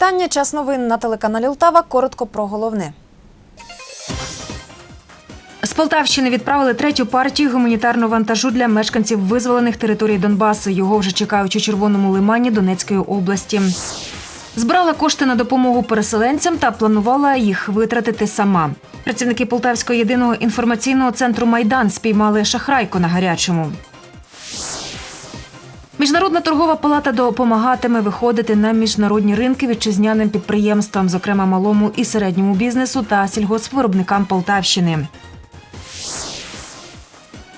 Вітання. Час новин на телеканалі Лтава. Коротко про головне. З Полтавщини відправили третю партію гуманітарного вантажу для мешканців визволених територій Донбасу. Його вже чекають у Червоному лимані Донецької області. Збирала кошти на допомогу переселенцям та планувала їх витратити сама. Працівники Полтавського єдиного інформаційного центру Майдан спіймали шахрайку на гарячому. Міжнародна торгова палата допомагатиме виходити на міжнародні ринки вітчизняним підприємствам, зокрема малому і середньому бізнесу та сільгоспвиробникам Полтавщини.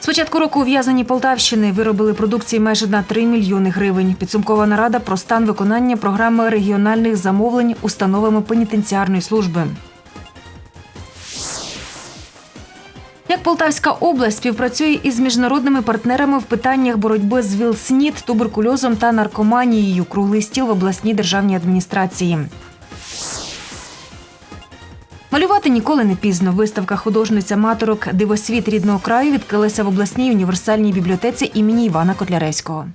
З початку року ув'язані Полтавщини виробили продукції майже на 3 мільйони гривень. Підсумкова нарада про стан виконання програми регіональних замовлень установами пенітенціарної служби. Як Полтавська область співпрацює із міжнародними партнерами в питаннях боротьби з ВІЛ-СНІД, туберкульозом та наркоманією, круглий стіл в обласній державній адміністрації. Малювати ніколи не пізно. Виставка художниця маторок Дивосвіт рідного краю відкрилася в обласній універсальній бібліотеці імені Івана Котляревського.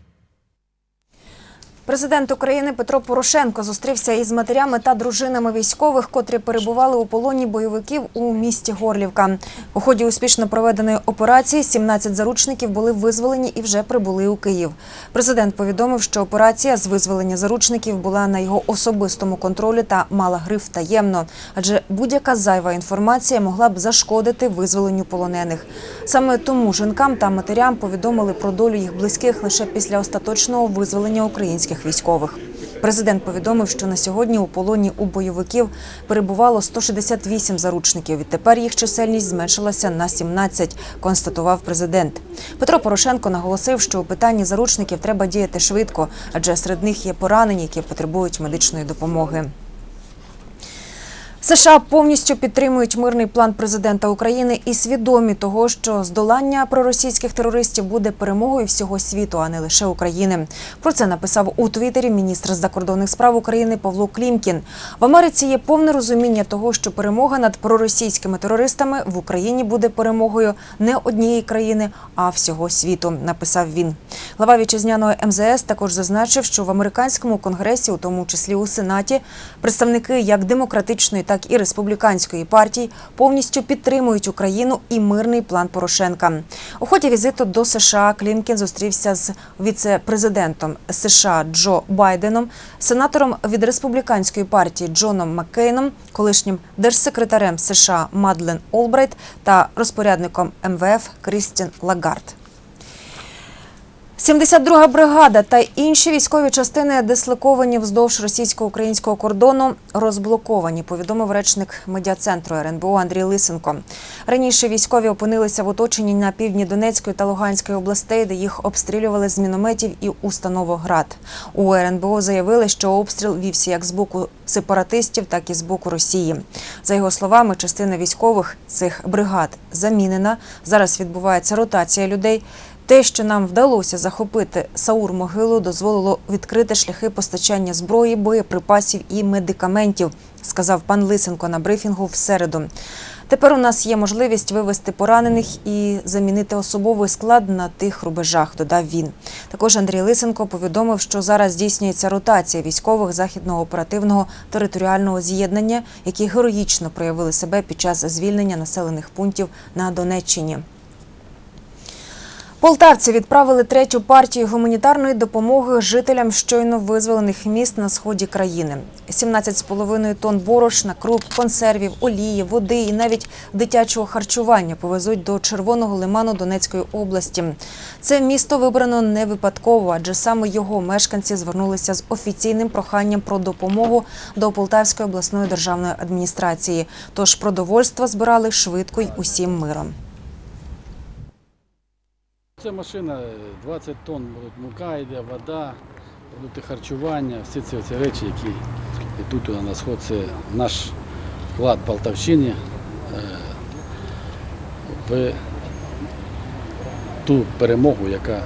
Президент України Петро Порошенко зустрівся із матерями та дружинами військових, котрі перебували у полоні бойовиків у місті Горлівка. У ході успішно проведеної операції 17 заручників були визволені і вже прибули у Київ. Президент повідомив, що операція з визволення заручників була на його особистому контролі та мала гриф таємно, адже будь-яка зайва інформація могла б зашкодити визволенню полонених. Саме тому жінкам та матерям повідомили про долю їх близьких лише після остаточного визволення українських військових. Президент повідомив, що на сьогодні у полоні у бойовиків перебувало 168 заручників. Відтепер їх чисельність зменшилася на 17, констатував президент. Петро Порошенко наголосив, що у питанні заручників треба діяти швидко, адже серед них є поранені, які потребують медичної допомоги. США повністю підтримують мирний план президента України і свідомі того, що здолання проросійських терористів буде перемогою всього світу, а не лише України. Про це написав у Твіттері міністр закордонних справ України Павло Клімкін. В Америці є повне розуміння того, що перемога над проросійськими терористами в Україні буде перемогою не однієї країни, а всього світу. Написав він. Глава вітчизняного МЗС також зазначив, що в американському конгресі, у тому числі у сенаті, представники як демократичної, так і республіканської партій повністю підтримують Україну і мирний план Порошенка. У ході візиту до США Клімкін зустрівся з віце-президентом США Джо Байденом, сенатором від республіканської партії Джоном Маккейном, колишнім держсекретарем США Мадлен Олбрайт та розпорядником МВФ Крістін Лагард. 72-га бригада та інші військові частини, дислоковані вздовж російсько-українського кордону, розблоковані, повідомив речник медіа-центру РНБО Андрій Лисенко. Раніше військові опинилися в оточенні на півдні Донецької та Луганської областей, де їх обстрілювали з мінометів і установо ГРАД. У РНБО заявили, що обстріл вівся як з боку сепаратистів, так і з боку Росії. За його словами, частина військових цих бригад замінена. Зараз відбувається ротація людей. Те, що нам вдалося захопити Саур могилу, дозволило відкрити шляхи постачання зброї, боєприпасів і медикаментів, сказав пан Лисенко на брифінгу в середу. Тепер у нас є можливість вивести поранених і замінити особовий склад на тих рубежах, додав він. Також Андрій Лисенко повідомив, що зараз здійснюється ротація військових західного оперативного територіального з'єднання, які героїчно проявили себе під час звільнення населених пунктів на Донеччині. Полтавці відправили третю партію гуманітарної допомоги жителям щойно визволених міст на сході країни. 17,5 тонн борошна, круп, консервів, олії, води і навіть дитячого харчування повезуть до Червоного лиману Донецької області. Це місто вибрано не випадково, адже саме його мешканці звернулися з офіційним проханням про допомогу до Полтавської обласної державної адміністрації. Тож продовольство збирали швидко й усім миром. Це машина 20 тонн будуть мука йде, вода, продукти харчування, всі ці, ці речі, які йдуть туди на сход. Це наш вклад Полтавщини е, в ту перемогу, яка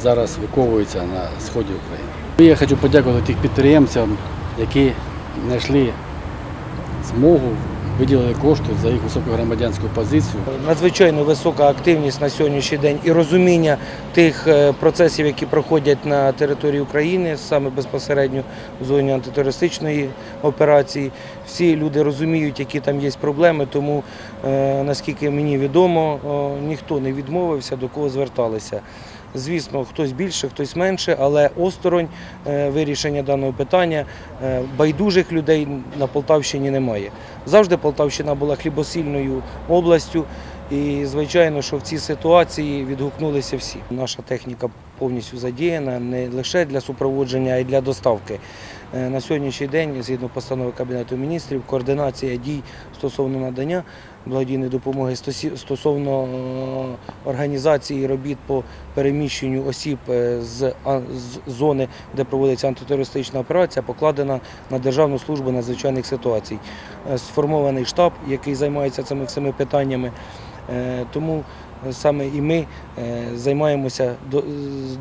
зараз виковується на сході України. Я хочу подякувати тих підприємцям, які знайшли змогу виділили кошти за їх високу громадянську позицію. Надзвичайно висока активність на сьогоднішній день і розуміння тих е, процесів, які проходять на території України, саме безпосередньо в зоні антитерористичної операції. Всі люди розуміють, які там є проблеми, тому е, наскільки мені відомо, ніхто не відмовився, до кого зверталися. Звісно, хтось більше, хтось менше, але осторонь е, вирішення даного питання е, байдужих людей на Полтавщині немає. Завжди Полтавщина була хлібосильною областю, і звичайно, що в цій ситуації відгукнулися всі. Наша техніка повністю задіяна не лише для супроводження, а й для доставки. Е, На сьогоднішній день, згідно постанови Кабінету міністрів, координація дій стосовно надання благодійної допомоги стосовно е, організації робіт по переміщенню осіб е, з, зони, де проводиться антитерористична операція, покладена на Державну службу надзвичайних ситуацій. Сформований штаб, який займається цими всіми питаннями. Е, Тому саме і ми е, займаємося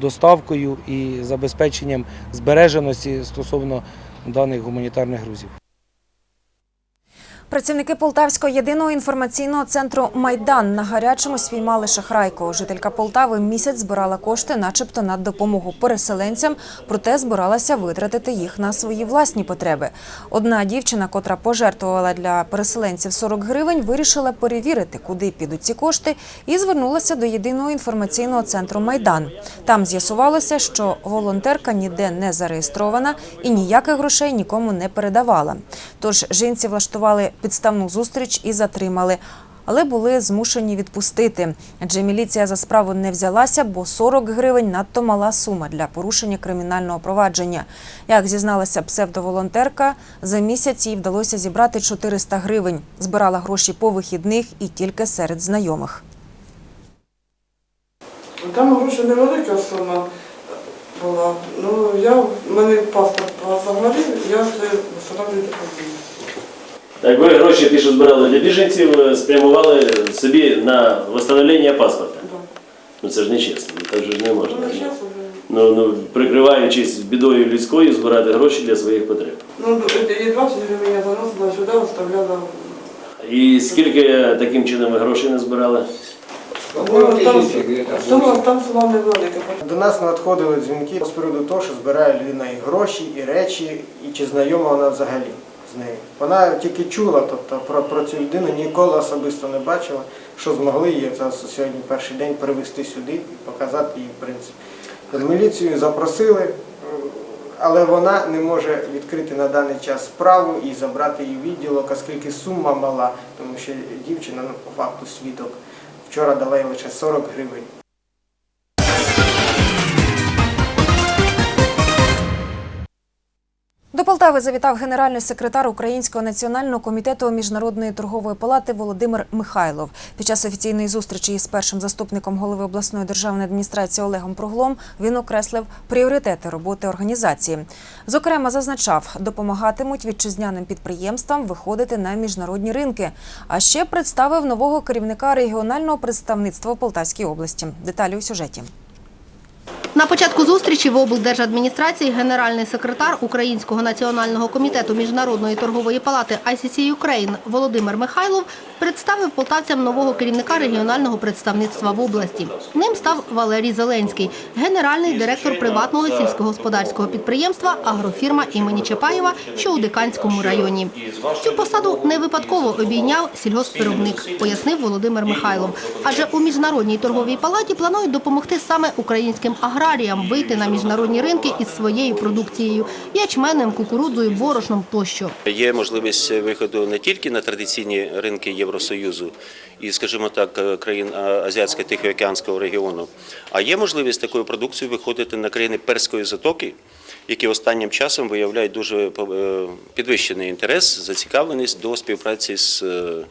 доставкою і забезпеченням збереженості стосовно даних гуманітарних грузів. Працівники Полтавського єдиного інформаційного центру Майдан на гарячому спіймали шахрайку. Жителька Полтави місяць збирала кошти, начебто на допомогу переселенцям, проте збиралася витратити їх на свої власні потреби. Одна дівчина, котра пожертвувала для переселенців 40 гривень, вирішила перевірити, куди підуть ці кошти, і звернулася до єдиного інформаційного центру Майдан. Там з'ясувалося, що волонтерка ніде не зареєстрована і ніяких грошей нікому не передавала. Тож жінці влаштували підставну зустріч і затримали. Але були змушені відпустити, адже міліція за справу не взялася, бо 40 гривень надто мала сума для порушення кримінального провадження. Як зізналася псевдоволонтерка, за місяць їй вдалося зібрати 400 гривень. Збирала гроші по вихідних і тільки серед знайомих. Там гроші невелика сума була. Ну, я, в мене паспорт загорів, я це встановлюю допомогу. Так ви гроші ті, що збирали для біженців, е, спрямували собі на встановлення паспорта. Ну це ж не чесно, так же ж не можна. Ну. Ну, ну, прикриваючись бідою людською, збирати гроші для своїх потреб. Ну, і 20 гривень я заносила сюди, виставляла. І скільки таким чином ви грошей не збирали? Ну, там, сума, там сума невелика. До нас надходили дзвінки з приводу того, що збирає людина і гроші, і речі, і чи знайома вона взагалі нею. Вона тільки чула, тобто про, про цю людину ніколи особисто не бачила, що змогли її це сьогодні перший день привезти сюди і показати їй в принципі. В міліцію запросили, але вона не може відкрити на даний час справу і забрати її відділок, оскільки сума мала, тому що дівчина, ну, по факту свідок, вчора дала їй лише 40 гривень. Полтави завітав генеральний секретар Українського національного комітету міжнародної торгової палати Володимир Михайлов. Під час офіційної зустрічі із першим заступником голови обласної державної адміністрації Олегом Проглом він окреслив пріоритети роботи організації. Зокрема, зазначав, допомагатимуть вітчизняним підприємствам виходити на міжнародні ринки. А ще представив нового керівника регіонального представництва Полтавській області. Деталі у сюжеті. На початку зустрічі в облдержадміністрації генеральний секретар Українського національного комітету міжнародної торгової палати ICC Ukraine Володимир Михайлов представив полтавцям нового керівника регіонального представництва в області. Ним став Валерій Зеленський, генеральний директор приватного сільськогосподарського підприємства Агрофірма імені Чапаєва, що у Диканському районі. Цю посаду не випадково обійняв сільгоспвиробник, пояснив Володимир Михайлов. Адже у міжнародній торговій палаті планують допомогти саме українським аграріям вийти на міжнародні ринки із своєю продукцією – ячменем, кукурудзою, борошном тощо. Є можливість виходу не тільки на традиційні ринки Євросоюзу і, скажімо так, країн Азіатсько-Тихоокеанського регіону, а є можливість такою продукцією виходити на країни Перської затоки, які останнім часом виявляють дуже е, підвищений інтерес, зацікавленість до співпраці з е,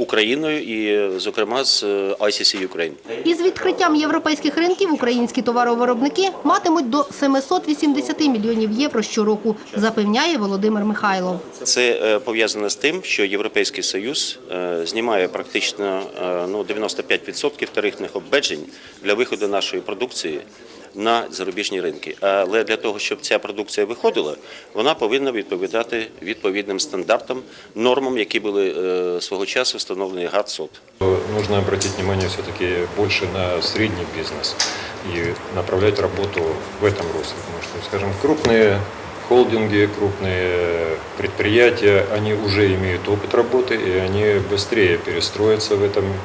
Україною і, зокрема, з е, ICC Ukraine. Із відкриттям європейських ринків українські товаровиробники матимуть до 780 мільйонів євро щороку, запевняє Володимир Михайлов. Це е, пов'язано з тим, що Європейський Союз е, знімає практично ну, 95% тарифних обмежень для виходу нашої продукції на зарубіжні ринки. Але для того, щоб ця продукція виходила, вона повинна відповідати відповідним стандартам, нормам, які були е, свого часу встановлені ГАТ-СОТ. Нужно обратить внимание все-таки больше на средний бизнес и направлять работу в этом русле. Потому что, скажем, крупные холдинги, крупные предприятия, они уже имеют опыт работы, и они быстрее перестроятся в, этом, э,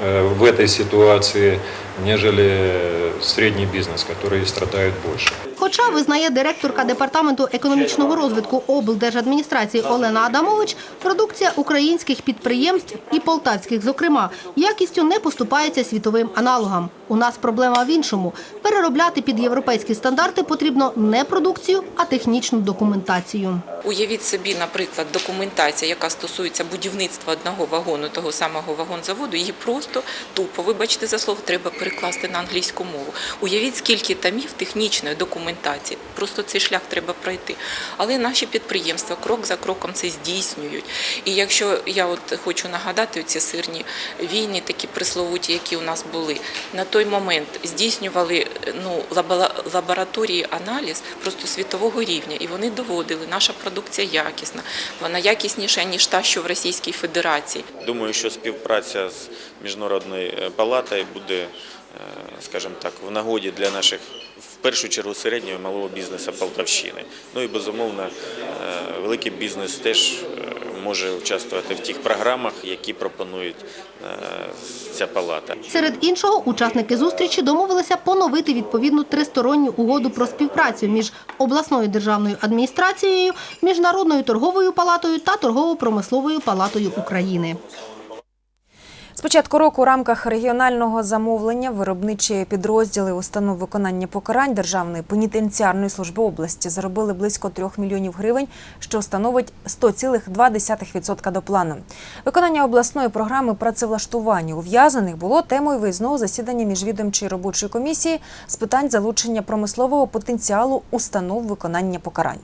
в этой ситуации, нежели средний бизнес, который страдает больше. Хоча визнає директорка департаменту економічного розвитку облдержадміністрації Олена Адамович, продукція українських підприємств і полтавських, зокрема, якістю не поступається світовим аналогам. У нас проблема в іншому: переробляти під європейські стандарти потрібно не продукцію, а технічну документацію. Уявіть собі, наприклад, документація, яка стосується будівництва одного вагону, того самого вагонзаводу, її просто тупо, вибачте за слово, треба перекласти на англійську мову. Уявіть, скільки тамів технічної документації. Просто цей шлях треба пройти. Але наші підприємства крок за кроком це здійснюють. І якщо я от хочу нагадати ці сирні війни, такі присловуті, які у нас були, на той момент здійснювали ну, лабораторії аналіз просто світового рівня, і вони доводили, наша продукція якісна, вона якісніша, ніж та, що в Російській Федерації. Думаю, що співпраця з міжнародною палатою буде, е, скажімо так, в нагоді для наших в першу чергу середнього і малого бізнесу Полтавщини. Ну і безумовно, е, великий бізнес теж е, може участвувати в тих програмах, які пропонують е, ця палата. Серед іншого, учасники зустрічі домовилися поновити відповідну тристоронню угоду про співпрацю між обласною державною адміністрацією, міжнародною торговою палатою та торгово-промисловою палатою України. Початку року у рамках регіонального замовлення виробничі підрозділи установ виконання покарань Державної пенітенціарної служби області заробили близько 3 мільйонів гривень, що становить 100,2% до плану. Виконання обласної програми працевлаштування ув'язаних було темою виїзного засідання міжвідомчої робочої комісії з питань залучення промислового потенціалу установ виконання покарань.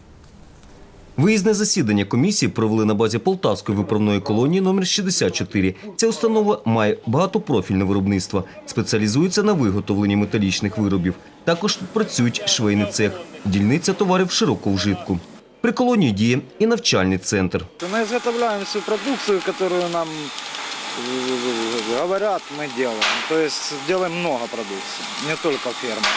Виїзне засідання комісії провели на базі Полтавської виправної колонії номер 64. Ця установа має багатопрофільне виробництво, спеціалізується на виготовленні металічних виробів. Також тут працюють швейний цех, дільниця товарів широкого вжитку. При колонії діє і навчальний центр. Мы изготовляем всю продукцию, которую нам э, говорят, мы делаем. То есть делаем много продукции, не только ферма.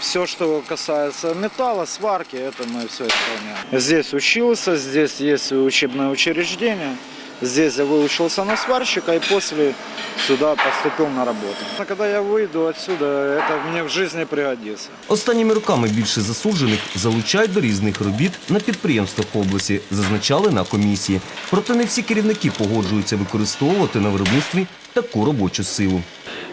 Все, что касается металла, сварки, это мы все исполняем. Здесь учился, здесь есть учебное учреждение. Здесь я выучился на сварщика и после сюда поступил на работу. А когда я выйду отсюда, это мне в жизни пригодится. Останніми роками більше засуджених залучають до різних робіт на підприємствах області, зазначали на комісії. Проте не всі керівники погоджуються використовувати на виробництві таку робочу силу.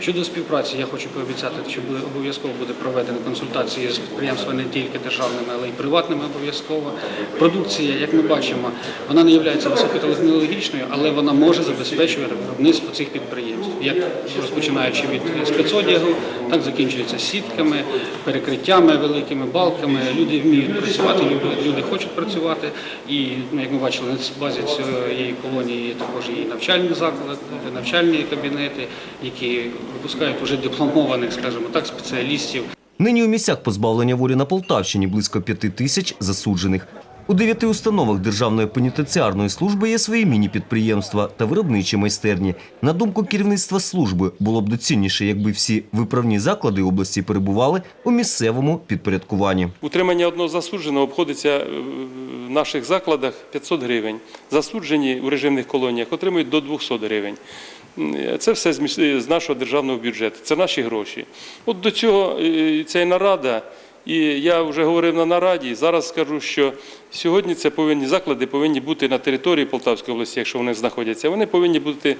Щодо співпраці, я хочу пообіцяти, що обов'язково буде проведено консультації з підприємствами не тільки державними, але й приватними обов'язково. Продукція, як ми бачимо, вона не є високотехнологічною, але вона може забезпечувати виробництво цих підприємств, як розпочинаючи від спецодягу, так закінчується сітками, перекриттями великими балками. Люди вміють працювати, люди, люди хочуть працювати. І ну, як ми бачили, на базі цієї колонії також і навчальні заклади, навчальні кабінети, які випускають вже дипломованих, скажімо так, спеціалістів. Нині у місцях позбавлення волі на Полтавщині близько п'яти тисяч засуджених. У дев'яти установах Державної пенітенціарної служби є свої міні-підприємства та виробничі майстерні. На думку керівництва служби, було б доцільніше, якби всі виправні заклади області перебували у місцевому підпорядкуванні. Утримання одного засудженого обходиться е, в наших закладах 500 гривень. Засуджені у режимних колоніях отримують до 200 гривень. М, Це все з з нашого державного бюджету, це наші гроші. От до цього е, ця нарада, і я вже говорив на нараді, зараз скажу, що сьогодні це повинні заклади повинні бути на території Полтавської області, якщо вони знаходяться. Вони повинні бути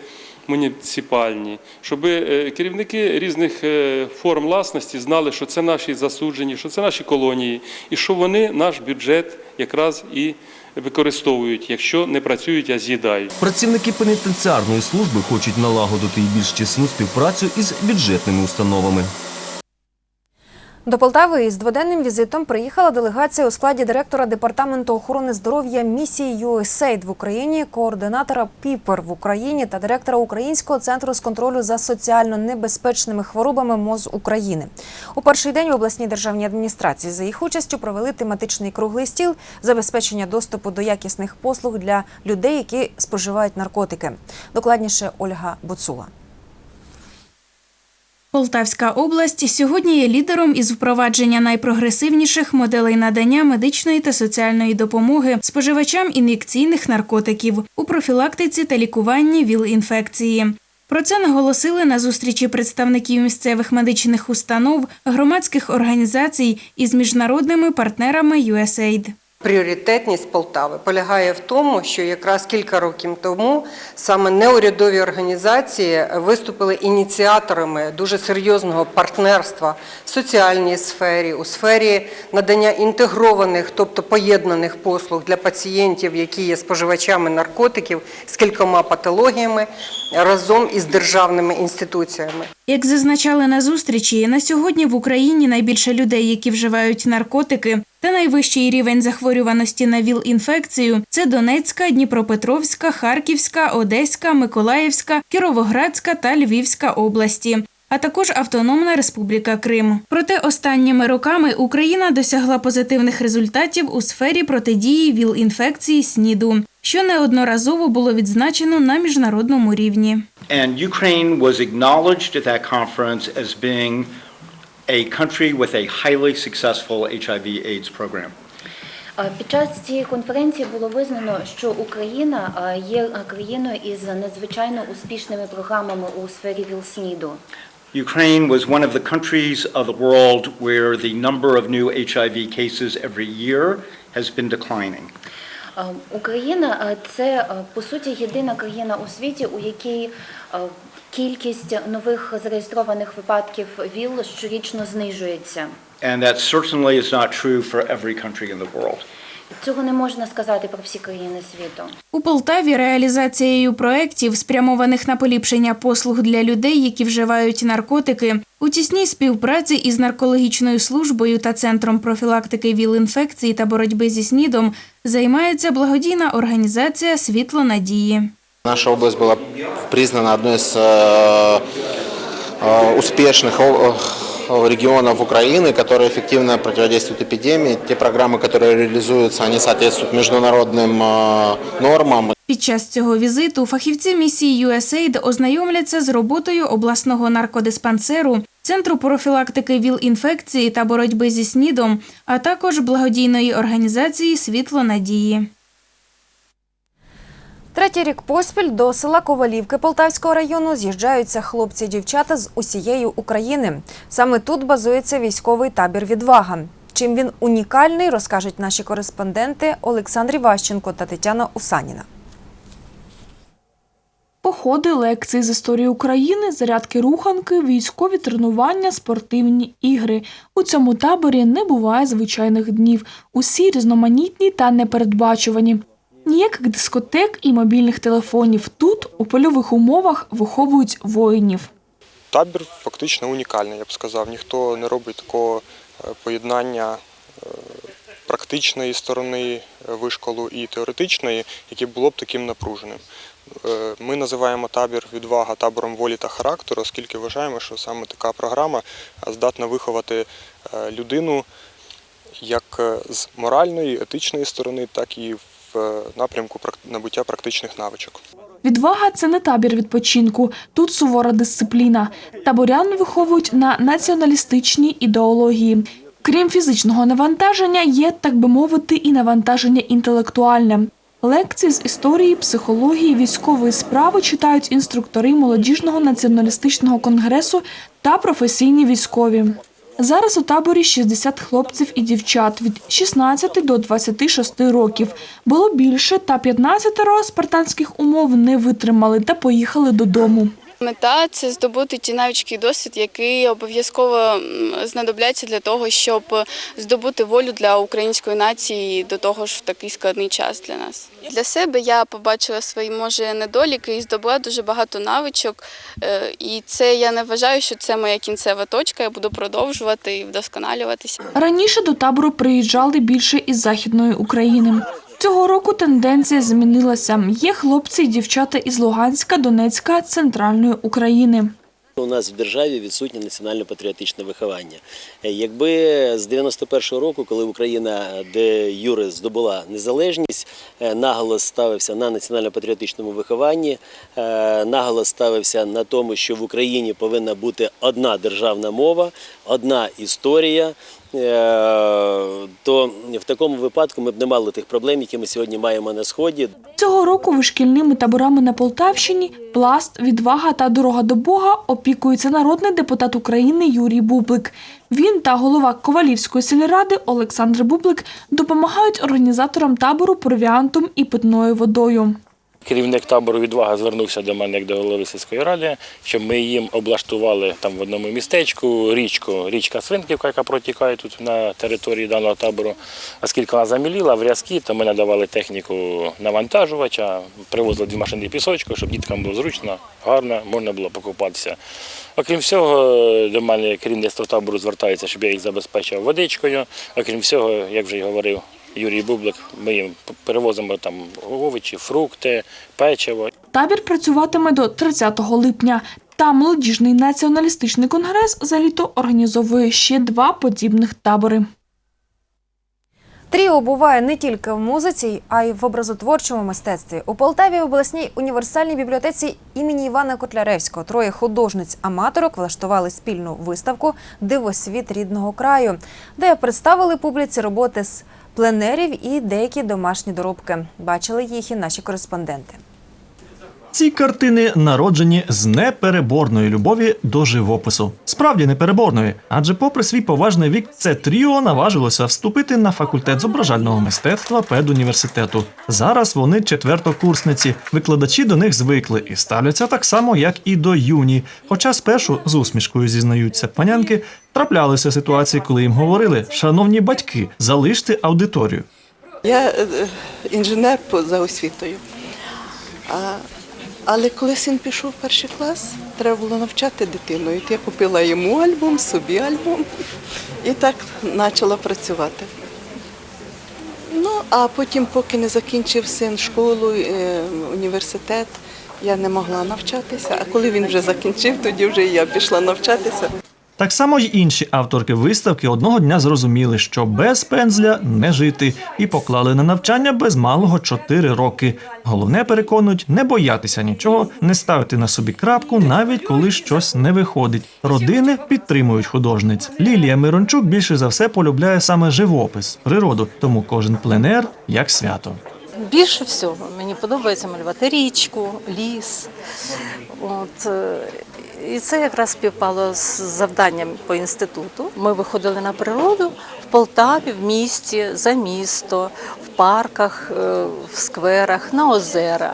муніципальні, щоб е, керівники різних е, форм власності знали, що це наші засуджені, що це наші колонії, і що вони наш бюджет якраз і використовують, якщо не працюють, а з'їдають. Працівники пенітенціарної служби хочуть налагодити і більш тісну співпрацю із бюджетними установами. До Полтави із дводенним візитом приїхала делегація у складі директора департаменту охорони здоров'я місії USAID в Україні, координатора ПІПЕР в Україні та директора Українського центру з контролю за соціально небезпечними хворобами МОЗ України. У перший день в обласній державній адміністрації за їх участю провели тематичний круглий стіл забезпечення доступу до якісних послуг для людей, які споживають наркотики. Докладніше Ольга Буцула. Полтавська область сьогодні є лідером із впровадження найпрогресивніших моделей надання медичної та соціальної допомоги споживачам ін'єкційних наркотиків у профілактиці та лікуванні ВІЛ-інфекції. Про це наголосили на зустрічі представників місцевих медичних установ, громадських організацій із міжнародними партнерами USAID. Пріоритетність Полтави полягає в тому, що якраз кілька років тому саме неурядові організації виступили ініціаторами дуже серйозного партнерства в соціальній сфері, у сфері надання інтегрованих, тобто поєднаних послуг для пацієнтів, які є споживачами наркотиків з кількома патологіями разом із державними інституціями. Як зазначали на зустрічі, на сьогодні в Україні найбільше людей, які вживають наркотики, та найвищий рівень захворюваності на ВІЛ-інфекцію – це Донецька, Дніпропетровська, Харківська, Одеська, Миколаївська, Кіровоградська та Львівська області. А також Автономна Республіка Крим. Проте останніми роками Україна досягла позитивних результатів у сфері протидії ВІЛ-інфекції СНІДу, що неодноразово було відзначено на міжнародному рівні. And Ukraine was acknowledged at that a country with a highly successful HIV/AIDS program. Е, Під час цієї конференції було визнано, що Україна е, є е, країною із надзвичайно успішними програмами у сфері ВІЛ-СНІДу. Ukraine was one of the countries of the world where the number of new HIV cases every year has been declining. Україна це по суті єдина країна у світі, у якій кількість нових зареєстрованих випадків ВІЛ щорічно знижується. And that certainly is not true for every country in the world. Цього не можна сказати про всі країни світу. У Полтаві реалізацією проєктів, спрямованих на поліпшення послуг для людей, які вживають наркотики, у тісній співпраці із наркологічною службою та центром профілактики ВІЛ-інфекції та боротьби зі СНІДом займається благодійна організація Світло надії. Наша область была признана одной из э, э, успешных о- о- регионов Украины, которые эффективно противодействуют эпидемии. Те программы, которые реализуются, они соответствуют международным э, нормам. Під час цього візиту фахівці місії USAID ознайомляться з роботою обласного наркодиспансеру, центру профілактики ВІЛ-інфекції та боротьби зі СНІДом, а також благодійної організації Світло надії. Третій рік поспіль до села Ковалівки Полтавського району з'їжджаються хлопці і дівчата з усієї України. Саме тут базується військовий табір Відвага. Чим він унікальний, розкажуть наші кореспонденти Олександр Іващенко та Тетяна Усаніна. Походи, лекції з історії України, зарядки руханки, військові тренування, спортивні ігри. У цьому таборі не буває звичайних днів. Усі різноманітні та непередбачувані. Ніяких дискотек і мобільних телефонів. Тут, у польових умовах, виховують воїнів. Табір фактично унікальний, я б сказав. Ніхто не робить такого е, поєднання е, практичної сторони е, вишколу і теоретичної, яке було б таким напруженим. Ми називаємо табір відвага табором волі та характеру, оскільки вважаємо, що саме така програма здатна виховати людину як з моральної, етичної сторони, так і в е, напрямку набуття практичних навичок. Відвага це не табір відпочинку. Тут сувора дисципліна. Таборян виховують на націоналістичній ідеології. Крім фізичного навантаження, є, так би мовити, і навантаження інтелектуальне. Лекції з історії, психології, військової справи читають інструктори молодіжного націоналістичного конгресу та професійні військові. Зараз у таборі 60 хлопців і дівчат від 16 до 26 років. Було більше, та 15 спартанських умов не витримали та поїхали додому. Мета це здобути ті навички і досвід, який обов'язково знадобляться для того, щоб здобути волю для української нації до того ж в такий складний час для нас. Для себе я побачила свої може недоліки і здобула дуже багато навичок. Е, І це я не вважаю, що це моя кінцева точка. Я буду продовжувати і вдосконалюватися. Раніше до табору приїжджали більше із Західної України. Цього року тенденція змінилася. Є хлопці і дівчата із Луганська, Донецька, Центральної України. У нас в державі відсутнє національно-патріотичне виховання. Е, Якби з 91-го року, коли Україна де Юре здобула незалежність, е, наголос ставився на національно-патріотичному вихованні, е, наголос ставився на тому, що в Україні повинна бути одна державна мова, одна історія. Е, То в такому випадку ми б не мали тих проблем, які ми сьогодні маємо на сході. Цього року вишкільними таборами на Полтавщині пласт, відвага та дорога до Бога опікується народний депутат України Юрій Бублик. Він та голова Ковалівської сільради Олександр Бублик допомагають організаторам табору провіантом і питною водою. Керівник табору відвага звернувся до мене як до голови сільської ради, щоб ми їм облаштували там в одному містечку річку, річка Свинківка, яка протікає тут на території даного табору. Оскільки вона заміліла в рязки, то ми надавали техніку навантажувача, привозили дві машини пісочку, щоб діткам було зручно, гарно, можна було покупатися. Окрім всього, до мене керівництво табору звертається, щоб я їх забезпечив водичкою. Окрім всього, як вже й говорив Юрій Бублик, ми їм перевозимо там овочі, фрукти, печиво. Табір працюватиме до 30 липня. Та молодіжний націоналістичний конгрес за літо організовує ще два подібних табори. Тріо буває не тільки в музиці, а й в образотворчому мистецтві. У Полтаві обласній універсальній бібліотеці імені Івана Котляревського троє художниць-аматорок влаштували спільну виставку Дивосвіт рідного краю, де представили публіці роботи з пленерів і деякі домашні доробки. Бачили їх і наші кореспонденти. Ці картини народжені з непереборної любові до живопису. Справді непереборної, адже, попри свій поважний вік, це тріо наважилося вступити на факультет зображального мистецтва педуніверситету. Зараз вони четвертокурсниці. Викладачі до них звикли і ставляться так само, як і до юні. Хоча спершу з усмішкою зізнаються панянки, траплялися ситуації, коли їм говорили: шановні батьки, залиште аудиторію. Я е, інженер за освітою. Але коли син пішов в перший клас, треба було навчати дитину. І я купила йому альбом, собі альбом і так почала працювати. Ну, а потім, поки не закінчив син школу, е, університет, я не могла навчатися. А коли він вже закінчив, тоді вже я пішла навчатися. Так само й інші авторки виставки одного дня зрозуміли, що без пензля не жити, і поклали на навчання без малого 4 роки. Головне переконують не боятися нічого, не ставити на собі крапку, навіть коли щось не виходить. Родини підтримують художниць. Лілія Мирончук більше за все полюбляє саме живопис, природу, тому кожен пленер як свято. Більше всього мені подобається малювати річку, ліс. От, е, і це якраз співпало з завданням по інституту. Ми виходили на природу в Полтаві, в місті, за місто, в парках, е, в скверах, на озера.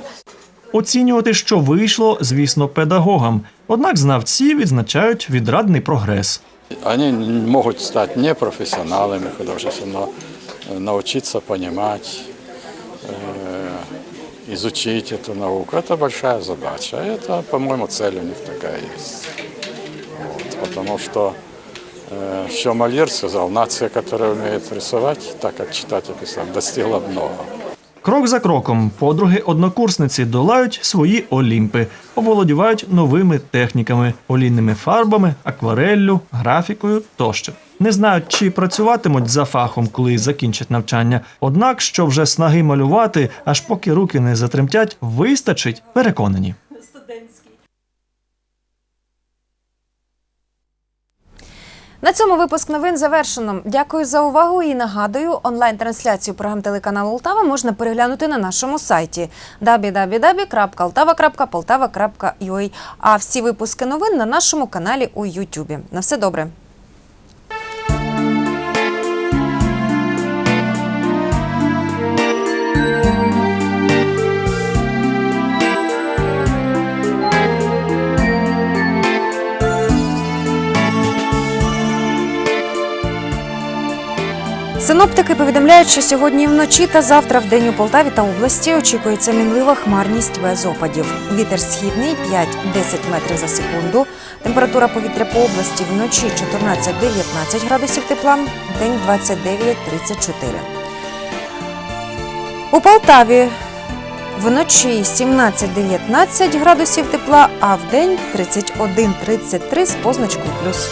Оцінювати, що вийшло, звісно, педагогам. Однак знавці відзначають відрадний прогрес. Они могут стать непрофессионалами художественными, но э, научиться понимать, э, изучить эту науку. Это большая задача. Это, по-моему, цель у них такая есть. Вот, потому что э, еще Мольер сказал, нация, которая умеет рисовать, так как читать и писать, достигла много. Крок за кроком подруги-однокурсниці долають свої олімпи, оволодівають новими техніками, олійними фарбами, аквареллю, графікою тощо. Не знають, чи працюватимуть за фахом, коли закінчать навчання. Однак, що вже снаги малювати, аж поки руки не затремтять, вистачить, переконані. На цьому випуск новин завершено. Дякую за увагу і нагадую, онлайн-трансляцію програм телеканалу Олтава можна переглянути на нашому сайті www.altava.poltava.ua, а всі випуски новин на нашому каналі у Ютубі. На все добре. Синоптики повідомляють, що сьогодні вночі та завтра в день у Полтаві та області очікується мінлива хмарність без опадів. Вітер східний 5-10 метрів за секунду. Температура повітря по області вночі 14-19 градусів тепла, в день 29-34. У Полтаві Вночі 17-19 градусів тепла, а вдень 31-33 з позначкою плюс.